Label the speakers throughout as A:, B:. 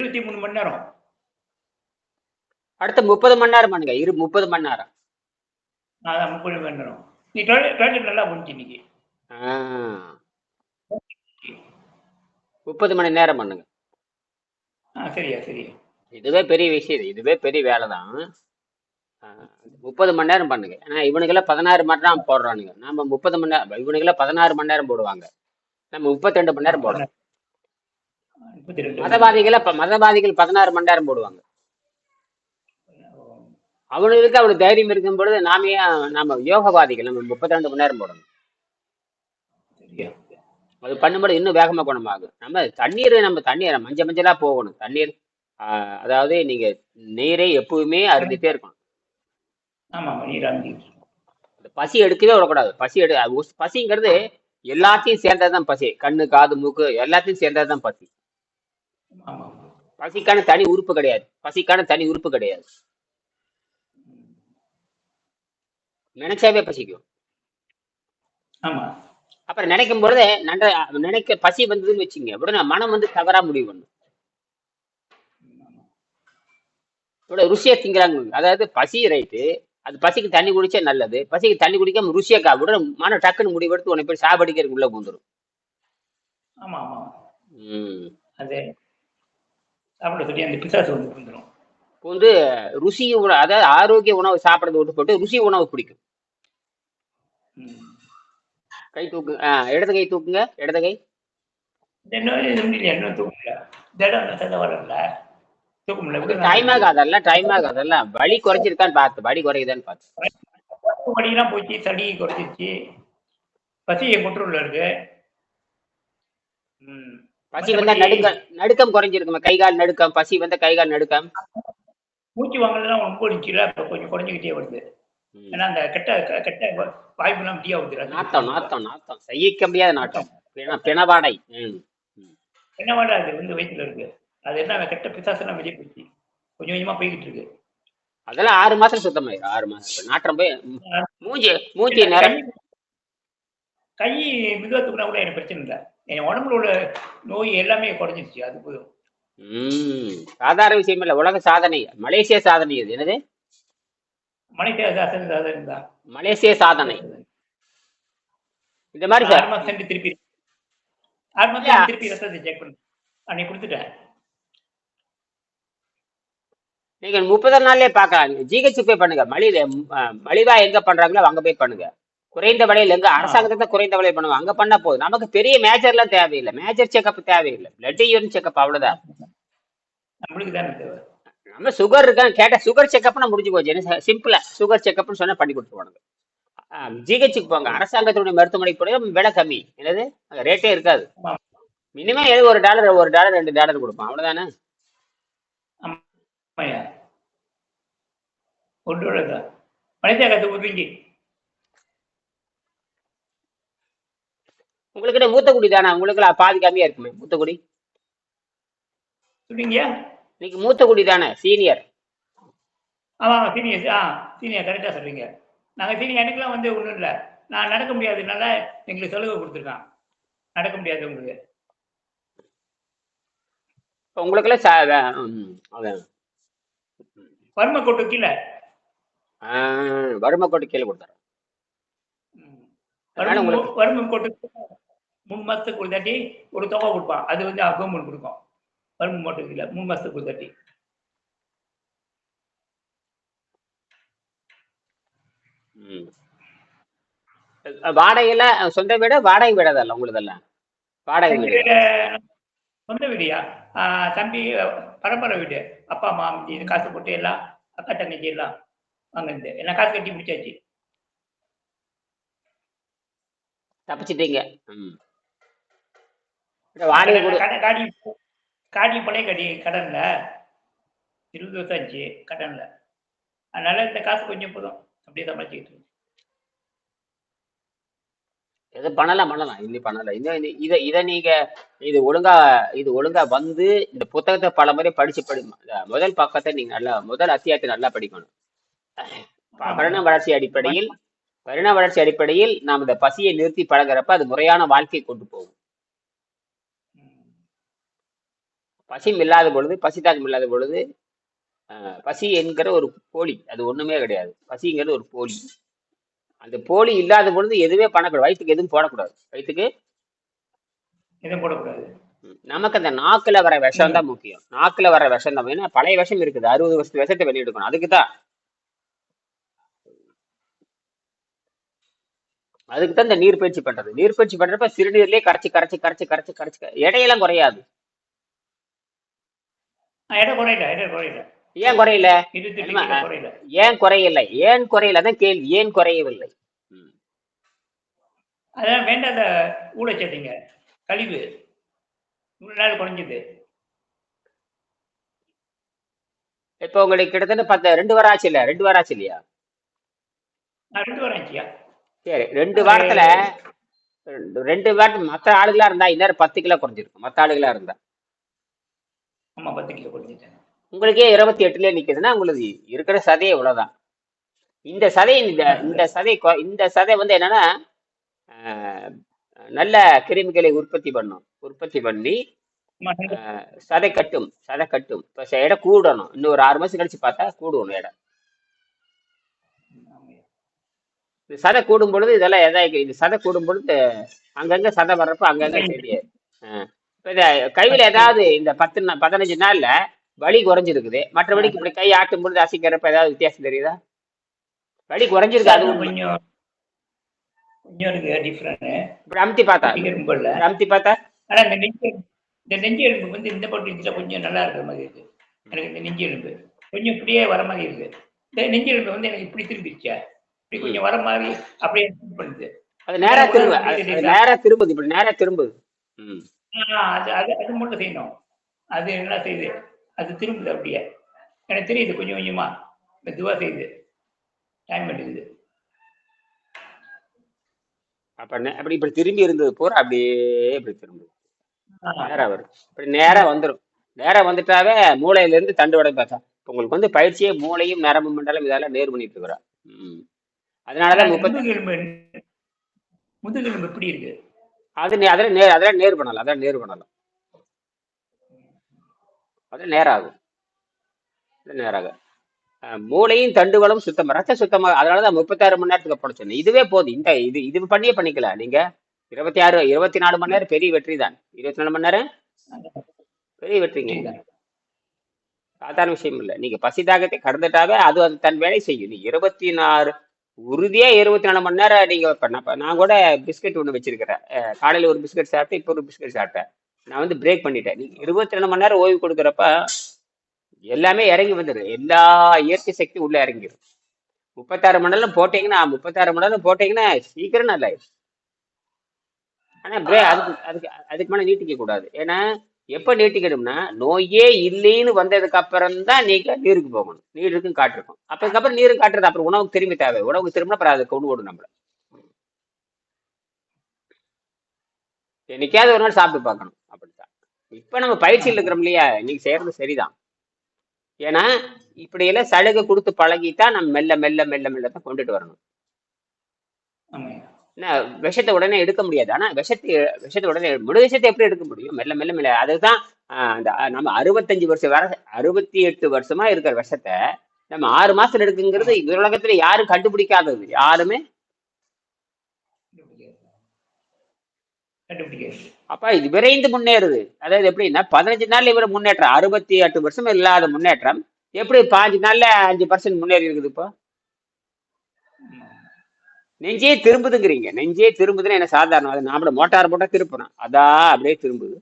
A: இருபத்தி மூணு மணி நேரம்.
B: அடுத்து முப்பது மணி நேரம் பண்ணுங்க. இரு முப்பது மணி நேரம்.
A: அதான் முப்பது மணி நேரம். நீ டாய்லெட் நல்லா போச்சு இன்னைக்கு.
B: முப்பது மணி நேரம் பண்ணுங்க.
A: சரியா சரியா.
B: இதுவே பெரிய விஷயம். இதுவே பெரிய வேலை தான் முப்பது மணி நேரம் பண்ணுங்க. ஏன்னா இவனுக்கெல்லாம் பதினாறு மணி நேரம் போடுறானுங்க. நம்ம முப்பது மணி நேரம் இவனுக்கெல்லாம் பதினாறு மணி நேரம் போடுவாங்க. நம்ம முப்பத்தி ரெண்டு மணி நேரம் போடுறோம் மதவாதிகளை ப- மதவாதிகள் பதினாறு மணி நேரம் போடுவாங்க. அவனுக்கு அவனுக்கு தைரியம் இருக்கும் பொழுது நாமே நம்ம யோகவாதிகள் நம்ம முப்பத்தி ரெண்டு மணி நேரம் போடணும் அது பண்ணும்போது இன்னும் வேகமா குணமாகும் நம்ம தண்ணீர் நம்ம தண்ணீர் மஞ்சள் மஞ்சளா போகணும். தண்ணீர் அதாவது நீங்க நீரை எப்பவுமே அருந்திட்டே இருக்கணும். பசி எடுக்கவே விடக்கூடாது. பசி எடு பசிங்கிறது எல்லாத்தையும் சேர்ந்ததுதான் பசி. கண்ணு காது மூக்கு எல்லாத்தையும் சேர்ந்ததுதான் பசி.
A: ஆமா.
B: பசிக்கான தனி உறுப்பு கிடையாது. பசிக்கான தனி உறுப்பு கிடையாது. நினைச்சாவே பசிக்கும்.
A: ஆமா.
B: அப்புறம் நினைக்கும் பொழுது நன்ற நினைக்க பசி வந்ததுன்னு வச்சுங்க உடனே மனம் வந்து தவறா முடிவு பண்ணும். ருசியா திங்கிறாங்க. அதாவது பசி ரைட்டு அது பசிக்கு தண்ணி குடிச்சா நல்லது. பசிக்கு தண்ணி குடிக்காம ருசியா கா உடனே மனம் டக்குன்னு முடிவெடுத்து உன்னை போய் சாபடிக்கிறதுக்கு உள்ள பூந்துரும்
A: ஆமா ஆமா.
B: ம்.
A: அது. சாப்பிட சொல்லி அந்த பிசாசு வந்து வந்துடும்
B: வந்து ருசி உணவு அதாவது ஆரோக்கிய உணவு சாப்பிட்றத விட்டு போட்டு ருசி உணவு பிடிக்கும் கை தூக்கு ஆ இடது கை தூக்குங்க இடது கை.
A: இன்னும் இது முடியல. இன்னும் தூக்க முடியல. திடம் வரல
B: டைம் டைம் ஆகாதெல்லாம் வலி குறைஞ்சிருக்கான்னு பார்த்து வலி குறையுதான்னு பார்த்து.
A: வலியெல்லாம் போச்சு குறைச்சிருச்சு பசி என் கண்ட்ரோல்ல இருக்கு. ம்.
B: பசி வந்தா நடுக்கம் நடுக்கம் குறைஞ்சிருக்குமா. கை கால் நடுக்கம் பசி வந்தா கை கால் நடுக்கம்.
A: மூச்சு வாங்கலாம் ரொம்ப இப்போ கொஞ்சம் குறைஞ்சிக்கிட்டே வருது. ஏன்னா அந்த கெட்ட கெட்ட வாய்ப்புலாம் ஃப்ரீயா வருது
B: நாத்தம் நாத்தம் நாத்தம். சகிக்க முடியாத நாட்டம் பிண பிணவாடை.
A: வேண்டாம் அது வந்து வயிற்றுல இருக்கு. அது என்ன கெட்ட பிசாசெல்லாம் வெளியே போயிடுச்சு. கொஞ்சம் கொஞ்சமா போய்கிட்டு இருக்கு.
B: அதெல்லாம் ஆறு மாசம் சுத்தமாயிரும் ஆறு மாசம். நாற்றம் போய் மூஞ்சி மூஞ்சி நிறம்
A: கை மிதத்துக்குனா கூட எனக்கு பிரச்சனை இல்லை. என் உடம்புல உள்ள நோய் எல்லாமே குறைஞ்சிருச்சு அது போதும்.
B: சாதாரண விஷயம் இல்ல உலக சாதனை மலேசிய சாதனை இது என்னது?
A: மனைவி அதாசன் அதாசன் தான்.
B: மலேசிய சாதனை. இந்த மாதிரி சார்.
A: சென்று திருப்பி ஆறு மாசம் திருப்பி ரத்தத்தை செக் பண்ணு. அன்னைக்கு கொடுத்துட்டேன்
B: நீங்க முப்பது நாள்லயே பார்க்கலாம். ஜிஹெச் போய் பண்ணுங்க. மலித மலிவா எங்க பண்றாங்களோ அங்க போய் பண்ணுங்க. குறைந்த விலையில எங்க அரசாங்கத்தை தான் குறைந்த விலையில் பண்ணுவாங்க. அங்க பண்ணா போதும். நமக்கு பெரிய மேஜர்லாம் தேவையில்லை. மேஜர் செக்கப் தேவையில்லை. பிளட் யூரின் செக்கப் அவ்வளவுதான். நம்ம சுகர் இருக்கான்னு கேட்டா சுகர் செக்கப்னா முடிஞ்சு போச்சு. என்ன சிம்பிளா சுகர் செக்கப்னு சொன்னா பண்ணி கொடுத்துருவானுங்க ஜிஹெச்சுக்கு போங்க. அரசாங்கத்தினுடைய மருத்துவமனைக்கு போய் விலை கம்மி. என்னது? ரேட்டே இருக்காது. மினிமம் எது ஒரு டாலர் ஒரு டாலர் ரெண்டு டாலர் கொடுப்பான் அவ்வளவுதானே?
A: ஆமாய்யா. ஒன்றோட தான்
B: உங்களுக்கு மூத்த குடி தானே? உங்களுக்கு பாதி கம்மியா இருக்குமே மூத்த குடி
A: சொல்லுங்க
B: இன்னைக்கு மூத்த குடி தானே சீனியர்.
A: ஆமா சீனியர் ஆ சீனியர் கரெக்டாக சொல்றீங்க. நாங்கள் சீனியர் எனக்குலாம் வந்து ஒன்றும் இல்லை. நான் நடக்க முடியாததுனால எங்களுக்கு சலுகை கொடுத்துருக்கான். நடக்க முடியாது உங்களுக்கு.
B: உங்களுக்கெல்லாம் சா- வே- ம், அதான்.
A: வறுமை கோட்டு கீழே.
B: வறுமை கோட்டு கீழே கொடுத்தாரு
A: வறுமை கோட்டு மூணு மாசத்துக்கு ஒரு தாட்டி ஒரு தொகை கொடுப்பான் அது வந்து கவர்மெண்ட் கொடுக்கும். வறுமை கோட்டுக்கு இல்லை மூணு மாசத்துக்கு ஒரு தாட்டி.
B: வாடகையில சொந்த வீடு வாடகை வீடு அதல்ல உங்களுதெல்லாம் வாடகை வீடு.
A: சொந்த வீடியா? தம்பி பரம்பரை வீடு. அப்பா அம்மா இது காசு போட்டு எல்லாம் அக்கா தங்கச்சி எல்லாம் வாங்கினது. எல்லாம் காசு கட்டி முடிச்சாச்சு.
B: தப்பிச்சிட்டீங்க. ம். வாடகை கொடு.
A: கடன் காடி காடி பழைய கடி கடன்ல. இருபது வருஷம் ஆச்சு கடன்ல. அதனால இந்த காசு கொஞ்சம் போதும். அப்படியே சமாளிச்சுக்கிட்டு இருக்கேன்.
B: எது பண்ணலாம் பண்ணலாம். இன்னும் பண்ணலாம். இன்னும் இது- இதை இதை நீங்க இது ஒழுங்கா இது ஒழுங்கா வந்து இந்த புத்தகத்தை பல முறை படிச்சு படி முதல் பக்கத்தை நீங்க நல்லா முதல் அத்தியாயத்தை நல்லா படிக்கணும். ப- பரிணாம வளர்ச்சி அடிப்படையில் பரிணாம வளர்ச்சி அடிப்படையில் நாம் இந்த பசியை நிறுத்தி பழகுறப்ப அது முறையான வாழ்க்கையை கொண்டு போகும்
A: ம்.
B: பசியும் இல்லாத பொழுது பசி தாக்கம் இல்லாத பொழுது பசி என்கிற ஒரு போலி. அது ஒண்ணுமே கிடையாது. பசிங்கிறது ஒரு போலி. அந்த போலி இல்லாத பொழுது எதுவுமே பண்ணக்கூடாது. வயிற்றுக்கு எதுவும் போடக்கூடாது. வயிற்றுக்கு
A: எதுவும் போடக்கூடாது.
B: நமக்கு அந்த நாக்குல வர விஷம் தான் முக்கியம். நாக்குல வர விஷம் தான். ஏன்னா பழைய விஷம் இருக்குது. அறுபது வருஷத்து விஷத்தை வெளியெடுக்கணும் அதுக்கு தான். அதுக்கு தான் இந்த நீர் பயிற்சி பண்றது. நீர் பயிற்சி பண்றப்ப சிறுநீர்லயே கரைச்சி கரைச்சி கரைச்சி கரைச்சி கரைச்சி. எடையெல்லாம் குறையாது.
A: இடம் குறையல இடம் குறையல.
B: ஏன் குறையல? ஏன் குறையல? ஏன் குறையல? அதான் கேள்வி. ஏன் குறையவில்லை.
A: அதான் வேண்டாத ஊழச்சட்டிங்க கழிவு. இவ்வளவு நாள் குறைஞ்சது.
B: இப்போ உங்களுக்கு கிட்டத்தட்ட பத்து ரெண்டு வாரம் ஆச்சு இல்ல ரெண்டு வாரம் ஆச்சு இல்லையா?
A: ரெண்டு வாரம் ஆச்சியா?
B: சரி ரெண்டு வாரத்துல ரெண்டு- ரெண்டு வாரம் மற்ற ஆளுகளா இருந்தா இந்நேரம் பத்து கிலோ குறைஞ்சிருக்கும். மற்ற ஆளுகளா இருந்தா.
A: ஆமா பத்து கிலோ குறைஞ்சிட்டேன்
B: உங்களுக்கே இருபத்தி எட்டுல நிக்குதுன்னா உங்களுக்கு இருக்கிற சதையே இவ்வளவுதான். இந்த சதை இந்த இந்த சதை இந்த சதை வந்து என்னன்னா நல்ல கிருமிகளை உற்பத்தி பண்ணும். உற்பத்தி பண்ணி சதை கட்டும் சதை கட்டும். இப்ப எடை கூடணும். இன்னும் ஒரு ஆறு மாசம் கழிச்சு பார்த்தா கூடணும் எடை.
A: ஆமாய்யா.
B: இந்த சதை கூடும் பொழுது இதெல்லாம் எதாவது இந்த சதை கூடும் பொழுது அங்கங்க சதை வர்றப்ப அங்கங்க இந்த கைவில ஏதாவது இந்த பத்து பதினஞ்சு நாள்ல வலி குறைஞ்சிருக்குது. மற்றபடிக்கு இப்படி கை ஆட்டும் பொழுது அசைக்கிறப்ப ஏதாவது வித்தியாசம் தெரியுதா? வலி குறைஞ்சிருக்கு அது.
A: கொஞ்சம் கொஞ்சம் டிஃப்ரெண்ட்
B: இப்படி அமுத்தி பார்த்தா? அமுத்தி பார்த்தா?
A: ஆனா இந்த நெஞ்சு இந்த நெஞ்சு எலும்பு வந்து இந்த இதுல கொஞ்சம் நல்லா இருக்கிற மாதிரி இருக்கு. எனக்கு இந்த நெஞ்சு எலும்பு. கொஞ்சம் இப்படியே வர மாதிரி இருக்கு. இந்த நெஞ்சு எலும்பு வந்து எனக்கு இப்படி திரும்பிடுச்சா இப்படி கொஞ்சம் வர மாதிரி அப்படியே பண்ணுது
B: அது நேரா திரும்ப. நேரா திரும்புது. இப்படி நேரா திரும்புது. ம்.
A: அது அது அது மட்டும் செய்யணும். அது என்ன செய்யுது அது திரும்புது அப்படியே. எனக்கு தெரியுது கொஞ்சம் கொஞ்சமா. மெதுவா செய்யுது டைம் எடுக்குது.
B: அப்ப அப்படி இப்படி திரும்பி இருந்தது பூரா அப்படியே இப்படி திரும்புது. நேரா வரும் இப்படி நேரா வந்துடும் நேரா வந்துட்டாவே மூளையில இருந்து தண்டு வடை பார்த்தா இப்ப உங்களுக்கு வந்து பயிற்சியே மூளையும் நரம்பு மண்டலம் இதெல்லாம் நேர் பண்ணிட்டு இருக்கிறா ம். அதனாலதான் முப்பத்தி
A: முதுகெலும்பு முதுகெலும்பு எப்படி இருக்கு?
B: அது நே- அதெல்லாம் நேர் அதெல்லாம் நேர் பண்ணலாம் அதெல்லாம் நேர் பண்ணலாம். அதெல்லாம் நேராகும். அது நேராகும் அஹ் மூளையும் தண்டுகளும் சுத்தமாக ரத்த சுத்தமா அதனாலதான் முப்பத்தாறு மணி நேரத்துக்கு அப்புறம் சொன்னேன். இதுவே போதும். இந்த இது இது பண்ணியே பண்ணிக்கல. நீங்க இருபத்தி ஆறு இருபத்தி நாலு மணி நேரம் பெரிய வெற்றி தான். இருபத்தி நாலு மணி நேரம் பெரிய வெற்றிங்க சாதாரண விஷயம் இல்லை. நீங்க பசி தாகத்தை கடந்துட்டாவே அது அது தன் வேலை செய்யும். நீ இருபத்தி நாலு உறுதியா இருபத்தி நாலு மணி நேரம் நீங்க பண்ண. நான் கூட பிஸ்கட் ஒன்று வச்சிருக்கிறேன். காலையில ஒரு பிஸ்கட் சாப்பிட்டு இப்போ ஒரு பிஸ்கட் சாப்பிட்டேன். நான் வந்து பிரேக் பண்ணிட்டேன். நீங்க இருபத்தி ரெண்டு மணி நேரம் ஓய்வு கொடுக்குறப்ப எல்லாமே இறங்கி வந்துடும் எல்லா இயற்கை சக்தி உள்ள இறங்கிடும் முப்பத்தாறு மணி நேரம் போட்டீங்கன்னா முப்பத்தாறு மணி நேரம் போட்டீங்கன்னா சீக்கிரம் நல்லா ஆனா பிரே அதுக்கு அதுக்கு அதுக்கு மேலே நீட்டிக்க கூடாது. ஏன்னா எப்ப நீட்டிக்கணும்னா நோயே இல்லைன்னு வந்ததுக்கு அப்புறம் தான் நீங்க நீருக்கு போகணும். நீருக்கும் காட்டிருக்கும் அப்ப அதுக்கப்புறம் நீரும் காட்டுறது அப்புறம் உணவுக்கு திரும்பி தேவை. உணவுக்கு திரும்ப அப்புறம் அதை கொண்டு ஓடும் நம்மள. என்னைக்காவது ஒரு நாள் சாப்பிட்டு பார்க்கணும். அப்படித்தான். இப்ப நம்ம பயிற்சியில் இருக்கிறோம் இல்லையா? இன்னைக்கு செய்யறது சரிதான். ஏன்னா இப்படி எல்லாம் சலுகை கொடுத்து பழகித்தான் நம்ம மெல்ல மெல்ல மெல்ல மெல்ல தான் கொண்டுட்டு வரணும். விஷத்தை உடனே எடுக்க முடியாது. ஆனா விஷத்தை விஷத்தை உடனே முழு விஷத்தை எப்படி எடுக்க முடியும்? மெல்ல மெல்ல மெல்ல. அதுதான் அந்த நம்ம அறுபத்தஞ்சு வருஷம் வர அறுபத்தி எட்டு வருஷமா இருக்கிற விஷத்தை நம்ம ஆறு மாசத்துல எடுக்குங்கிறது உலகத்துல யாரும் கண்டுபிடிக்காதது. யாருமே? அப்ப இது விரைந்து முன்னேறுது. அதாவது எப்படின்னா பதினஞ்சு நாள்ல இவர முன்னேற்றம் அறுபத்தி எட்டு வருஷம் இல்லாத முன்னேற்றம். எப்படி பாஞ்சு நாள்ல அஞ்சு பர்சன்ட் முன்னேறி இருக்குது இப்போ? நெஞ்சே திரும்புதுங்கிறீங்க. நெஞ்சே திரும்புதுன்னு என்ன சாதாரணம்? அது நாமள மோட்டார் போட்டா திருப்பணும். அதான் அப்படியே திரும்புது.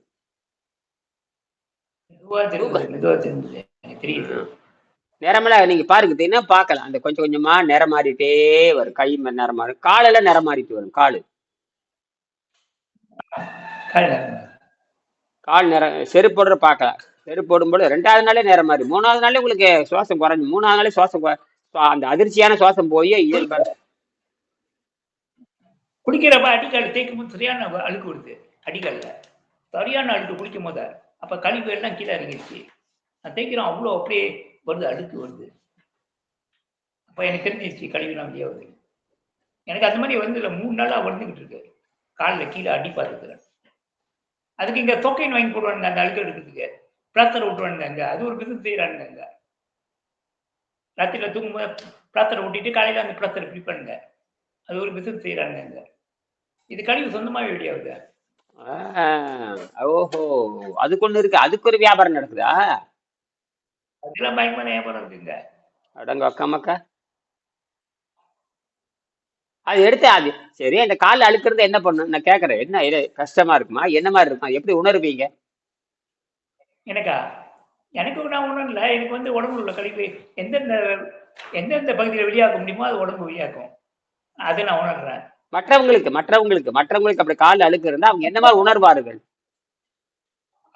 B: நிறமெல்லாம் நீங்க பாருங்க என்ன பார்க்கலாம். அந்த கொஞ்சம் கொஞ்சமா நிறம் மாறிட்டே வரும். கை நிறம் மாறும். காலெல்லாம் நிறம் மாறிட்டு வரும். காலு. கால் நிறம் செருப்பு போடுற பார்க்கலாம். செருப்பு போடும்போது ரெண்டாவது நாளே நிறம் மாறி மூணாவது நாளே உங்களுக்கு சுவாசம் குறைஞ்சு மூணாவது நாளே சுவாசம் அந்த அதிர்ச்சியான சுவாசம் போய் இயல்பா
A: குளிக்கிறப்ப அடிக்கால் தேய்க்கும் போது சரியான அழுக்கு வருது. அடிக்கல்ல. சரியான அழுக்கு குளிக்கும் போது அப்ப கழிவு எல்லாம் கீழே இறங்கிடுச்சு நான் தேய்க்கிறோம் அவ்வளோ அப்படியே வருது அழுக்கு வருது. அப்ப எனக்கு தெரிஞ்சிருச்சு கழிவுலாம் வெளியே வருது. எனக்கு அந்த மாதிரி வந்து இல்லை மூணு நாளாக வந்துக்கிட்டு இருக்கு. காலில் கீழே அடி பார்த்துக்கிறேன் அதுக்கு இங்கே தொக்கைன்னு வாங்கி போடுவானுங்க அந்த அழுக்கு எடுக்கிறதுக்கு. பிளாஸ்டர் விட்டுவானுங்க அங்கே. அது ஒரு பிசினஸ் செய்கிறானுங்க அங்கே. ராத்திரில தூங்கும்போது பிளாஸ்டர் ஓட்டிட்டு காலையில் அந்த பிளாஸ்டர் பிடிப்பானுங்க. அது ஒரு பிசினஸ் செய்கிறானுங்க இது கழிவு சொந்தமாவே வெளியாகுது
B: ஆஹ், ஓஹோ. அதுக்கு ஒண்ணு இருக்கு. அதுக்கு ஒரு வியாபாரம் நடக்குதா?
A: அதெல்லாம் பயங்கரமான வியாபாரம் இருக்குங்க.
B: அடங்க அக்காமக்கா. அது எடுத்து அது சரி அந்த கால் அழுக்கிறது என்ன பண்ணும்? நான் கேட்கறேன் என்ன இது கஷ்டமா இருக்குமா? என்ன மாதிரி இருக்குமா? எப்படி உணர்வீங்க?
A: எனக்கா? எனக்கு நான் ஒன்றும் இல்லை. எனக்கு வந்து உடம்புல உள்ள கழிவு எந்தெந்த எந்தெந்த பகுதியில் வெளியாக்க முடியுமோ அது உடம்பு வெளியாக்கும் அதை நான் உணர்றேன்.
B: மற்றவங்களுக்கு மற்றவங்களுக்கு மற்றவங்களுக்கு அப்படி கால் அழுக்கு இருந்தா அவங்க என்ன மாதிரி உணர்வார்கள்?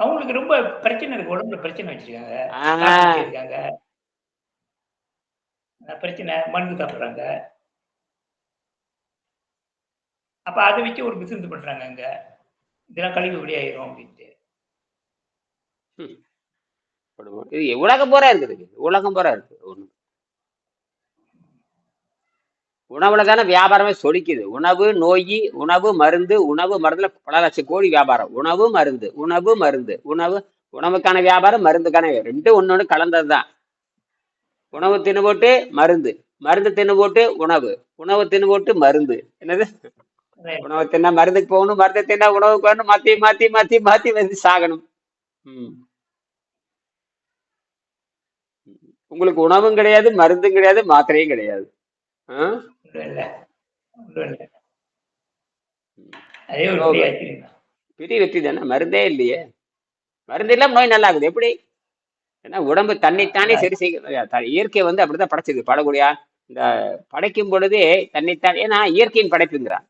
A: அவங்களுக்கு ரொம்ப பிரச்சனை இருக்கு. உடம்புல பிரச்சனை வச்சிருக்காங்க. இருக்காங்க பிரச்சனை மருந்து சாப்பிட்றாங்க. அப்ப அதை வச்சு ஒரு பிசினஸ் பண்றாங்க அங்க. இதெல்லாம் கழிவு வெளியாயிரும் அப்படின்ட்டு.
B: இது உலகம் பூரா இருக்குது. உலகம் பூரா இருக்கு ஒண்ணு உணவுல தானே வியாபாரமே சொலிக்குது. உணவு நோய் உணவு மருந்து உணவு மருந்துல பல லட்சம் கோடி வியாபாரம். உணவு மருந்து உணவு மருந்து உணவு உணவுக்கான வியாபாரம் மருந்துக்கான. ரெண்டும் ஒண்ணு கலந்ததுதான். உணவு தின்னு போட்டு மருந்து மருந்து தின்னு போட்டு உணவு உணவு தின்னு போட்டு மருந்து. என்னது? உணவு தின்னா மருந்துக்கு போகணும் மருந்து தின்னா உணவுக்கு வரணும் மாத்தி மாத்தி மாத்தி மாத்தி வந்து சாகணும். ம். உங்களுக்கு உணவும் கிடையாது மருந்தும் கிடையாது மாத்திரையும் கிடையாது.
A: பெரிய
B: வெற்றி தானே மருந்தே இல்லையே. மருந்து இல்லாம நோய் நல்லா ஆகுது எப்படி? ஏன்னா உடம்பு தன்னைத்தானே சரி செய்ய இயற்கை வந்து அப்படிதான் படைச்சது. படக்கூடியா இந்த படைக்கும் பொழுதே தன்னைத்தான் ஏன்னா இயற்கையின் படைப்புங்கிறான்.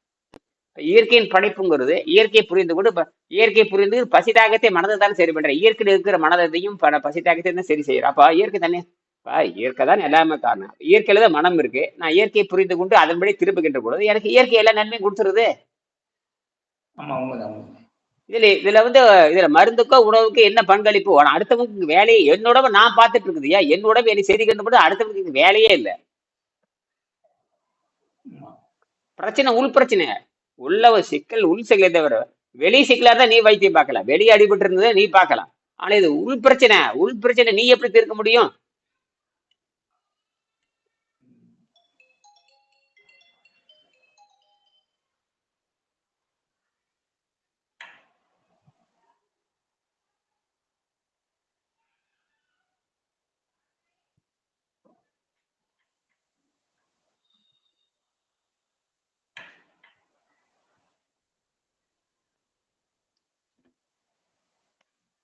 B: இயற்கையின் படைப்புங்கிறது இயற்கையை புரிந்து கொண்டு இயற்கை புரிந்து பசிதாகத்தை மனதை தான் சரி பண்ற இயற்கையில் இருக்கிற மனதையும் ப- பசிதாகத்தை தான் சரி செய்யற அப்ப இயற்கை தானே அப்ப இயற்கை தான் எல்லாமே காரணம். இயற்கையில தான் மனம் இருக்கு. நான் இயற்கையை புரிந்து கொண்டு அதன்படி திரும்புகின்ற பொழுது எனக்கு இயற்கை எல்லா நன்மையும் கொடுத்துருது. இதுல இதுல வந்து இதுல மருந்துக்கோ உணவுக்கோ என்ன பங்களிப்பு? அடுத்தவங்களுக்கு வேலையே என் உடம்ப நான் பார்த்துட்டு இருக்குது. ஏன்? என் உடம்பு என்னை சரி கண்டு போது அடுத்தவங்களுக்கு வேலையே இல்லை. பிரச்சனை உள் பிரச்சனை. உள்ள ஒரு சிக்கல் உள் சிக்கலை தவிர வெளி சிக்கலா இருந்தா நீ வைத்தியம் பார்க்கலாம். வெளியே அடிபட்டு இருந்ததை நீ பார்க்கலாம். ஆனா இது உள் பிரச்சனை. உள் பிரச்சனை நீ எப்படி தீர்க்க முடியும்?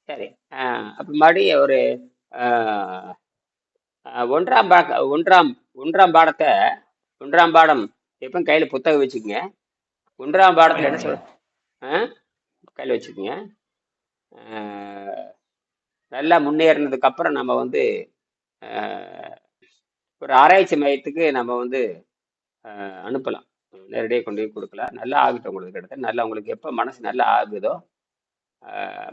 B: சரி. ஆஹ் அப்ப மறுபடியும் ஒரு ஆஹ் ஆஹ் ஒன்றாம் பா ஒன்றாம் ஒன்றாம் பாடத்தை ஒன்றாம் பாடம் எப்போ கையில புத்தகம் வச்சுக்கோங்க. ஒன்றாம் பாடத்துல என்ன சொல் ஆ கையில் வச்சுக்கோங்க. ஆஹ் நல்லா முன்னேறினதுக்கு அப்புறம் நம்ம வந்து ஆஹ் ஒரு ஆராய்ச்சி மையத்துக்கு நம்ம வந்து ஆஹ் அனுப்பலாம். நேரடியாக கொண்டு போய் கொடுக்கலாம். நல்லா ஆகட்டும் உங்களுக்கு கிட்ட நல்லா உங்களுக்கு எப்போ மனசு நல்லா ஆகுதோ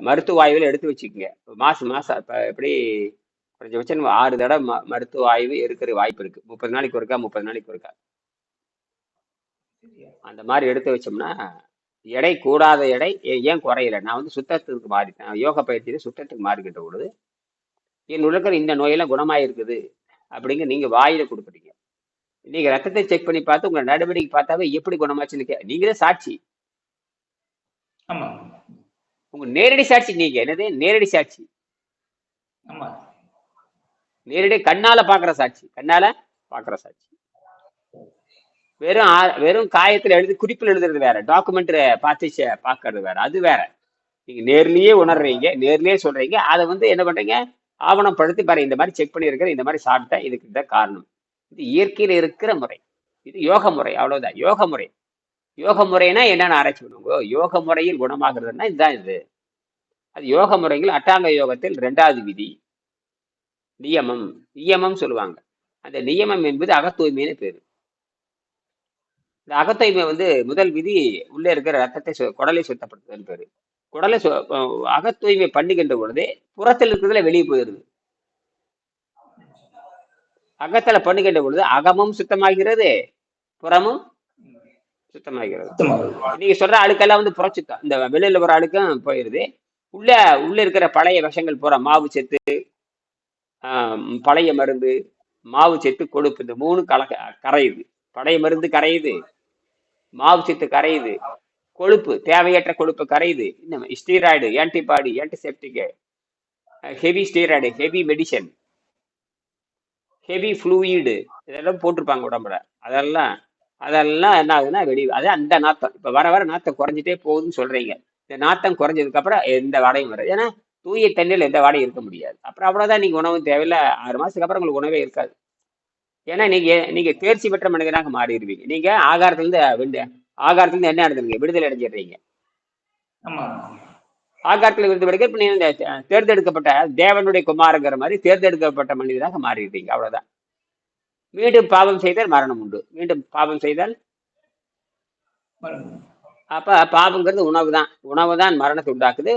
B: மருத்துவ ஆய்வில் எடுத்து வச்சுக்கோங்க. மாசம் மாசம் இப்போ எப்படி குறைஞ்சபட்சம் ஆறு தடவை ம மருத்துவ ஆய்வு இருக்கிற வாய்ப்பு இருக்கு. முப்பது நாளைக்கு ஒருக்கா முப்பது நாளைக்கு ஒருக்கா. அந்த மாதிரி எடுத்து வச்சோம்னா எடை கூடாத எடை ஏன் குறையல? நான் வந்து சுத்தத்துக்கு மாறிட்டேன் யோகா பயிற்சியில் சுத்தத்துக்கு மாறிக்கிட்ட பொழுது என் இருக்கிற இந்த நோயெல்லாம் குணமாயிருக்குது அப்படிங்க நீங்க வாயில கொடுக்குறீங்க நீங்க ரத்தத்தை செக் பண்ணி பார்த்து உங்க நடவடிக்கை பார்த்தாவே எப்படி குணமாச்சுன்னு கே நீங்களே சாட்சி.
A: ஆமா
B: உங்க நேரடி சாட்சி நீங்க. என்னது? நேரடி சாட்சி.
A: ஆமா.
B: நேரடி கண்ணால பாக்குற சாட்சி. கண்ணால பாக்குற சாட்சி. வெறும் வெறும் காயத்துல எழுதி குறிப்பில் எழுதுறது வேற. டாக்குமெண்ட் பார்த்து பார்க்கறது வேற. அது வேற. நீங்க நேர்லயே உணர்றீங்க நேர்லயே சொல்றீங்க. அதை வந்து என்ன பண்றீங்க? ஆவணம் படுத்தி பாரு இந்த மாதிரி செக் பண்ணியிருக்கிறேன் இந்த மாதிரி சாப்பிட்டேன் இதுக்கு இதான் காரணம். இது இயற்கையில இருக்கிற முறை. இது யோக முறை. அவ்வளவுதான். யோக முறை. யோக முறைனா என்னென்னு ஆராய்ச்சி பண்ணுவாங்க யோக முறையில் குணமாகிறதுன்னா இதுதான் இது. அது யோக முறைகள் அட்டாங்க யோகத்தில் ரெண்டாவது விதி. நியமம். நியமம் சொல்லுவாங்க. அந்த நியமம் என்பது அகத்தூய்மைன்னு பேரு. இந்த அகத்தூய்மை வந்து முதல் விதி உள்ளே இருக்கிற ரத்தத்தை சு- குடலை சுத்தப்படுத்துதல் பேரு. குடலை சு அகத்தூய்மை பண்ணுகின்ற பொழுதே புறத்தில் இருக்கிறதுல வெளியே போயிடுது. அகத்தில் பண்ணுகின்ற பொழுது அகமும் சுத்தமாகிறது புறமும் சுத்தமாகிறது. நீங்க சொல்ற அழுக்கெல்லாம் வந்து புறச்சுத்தம் இந்த வெளியில வர அழுக்கும் போயிருது. உள்ள உள்ள இருக்கிற பழைய விஷங்கள் பூரா மாவு செத்து பழைய மருந்து மாவு செத்து கொழுப்பு இந்த மூணு கல கரையுது. பழைய மருந்து கரையுது. மாவு செத்து கரையுது. கொழுப்பு தேவையற்ற கொழுப்பு கரையுது. இன்னும் steroid antibody antiseptic heavy steroid heavy medicine heavy fluid இதெல்லாம் போட்டிருப்பாங்க உடம்புல. அதெல்லாம் அதெல்லாம் என்ன ஆகுதுன்னா வெளி அது அந்த நாத்தம். இப்போ வர வர நாத்தம் குறைஞ்சிட்டே போகுதுன்னு சொல்றீங்க. இந்த நாத்தம் குறைஞ்சதுக்கு அப்புறம் எந்த வாடையும் வராது. ஏன்னா தூய தண்ணியில் எந்த வாடையும் இருக்க முடியாது. அப்புறம் அவ்வளோதான் நீங்க உணவு தேவையில்ல. ஆறு மாசத்துக்கு அப்புறம் உங்களுக்கு உணவே இருக்காது. ஏன்னா நீங்க நீங்க தேர்ச்சி பெற்ற மனிதனாக மாறிடுவீங்க. நீங்க ஆகாரத்திலிருந்து விண்டு ஆகாரத்திலிருந்து என்ன அடைஞ்சிருங்க விடுதலை அடைஞ்சிடுறீங்க.
A: ஆமா.
B: ஆகாரத்தில் விருது படைக்க இப்ப நீங்க தே- தேர்ந்தெடுக்கப்பட்ட தேவனுடைய குமாரங்கிற மாதிரி தேர்ந்தெடுக்கப்பட்ட மனிதனாக மாறிடுறீங்க. அவ்வளவுதான். மீண்டும் பாவம் செய்தால் மரணம் உண்டு. மீண்டும் பாவம் செய்தால். அப்ப பாவங்கிறது உணவு தான். உணவு தான் மரணத்தை உண்டாக்குது.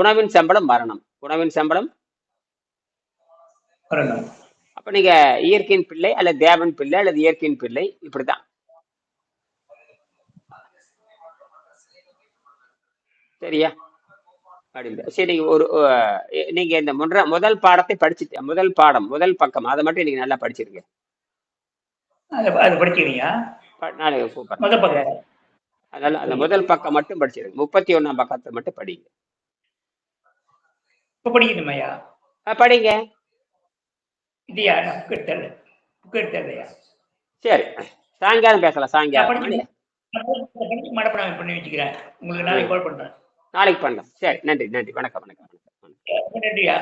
B: உணவின் சம்பளம் மரணம். உணவின் சம்பளம் அப்ப நீங்க இயற்கையின் பிள்ளை அல்லது தேவன் பிள்ளை அல்லது இயற்கையின் பிள்ளை இப்படித்தான். சரியா? அப்படின்னு சரி ஒரு நீங்க இந்த முன்ற முதல் பாடத்தை படிச்சுட்டு முதல் பாடம் முதல் பக்கம் அதை மட்டும் நீங்க நல்லா படிச்சிருங்க.
A: அதை
B: நாளைக்கு கூப்பிடுறேன்
A: முத பக்கம்.
B: அதனால அந்த முதல் பக்கம் மட்டும் படிச்சிருங்க முப்பத்தி ஒண்ணாம் பக்கத்தை மட்டும் படிங்க.
A: இப்ப படிக்கணுமையா
B: படிங்க.
A: இல்லையா நான் புக் எடுத்தல புக் எடுத்தலையா
B: சரி. சாயங்காலம் பேசலாம். சாயங்காலம்.
A: மடப்படம் பண்ணி வச்சுக்கிறேன். உங்களுக்கு நாளைக்கு கால் பண்றேன்.
B: நாளைக்கு பண்ணலாம். சரி. நன்றி நன்றி. வணக்கம் வணக்கம் வணக்கம்.
A: நன்றியா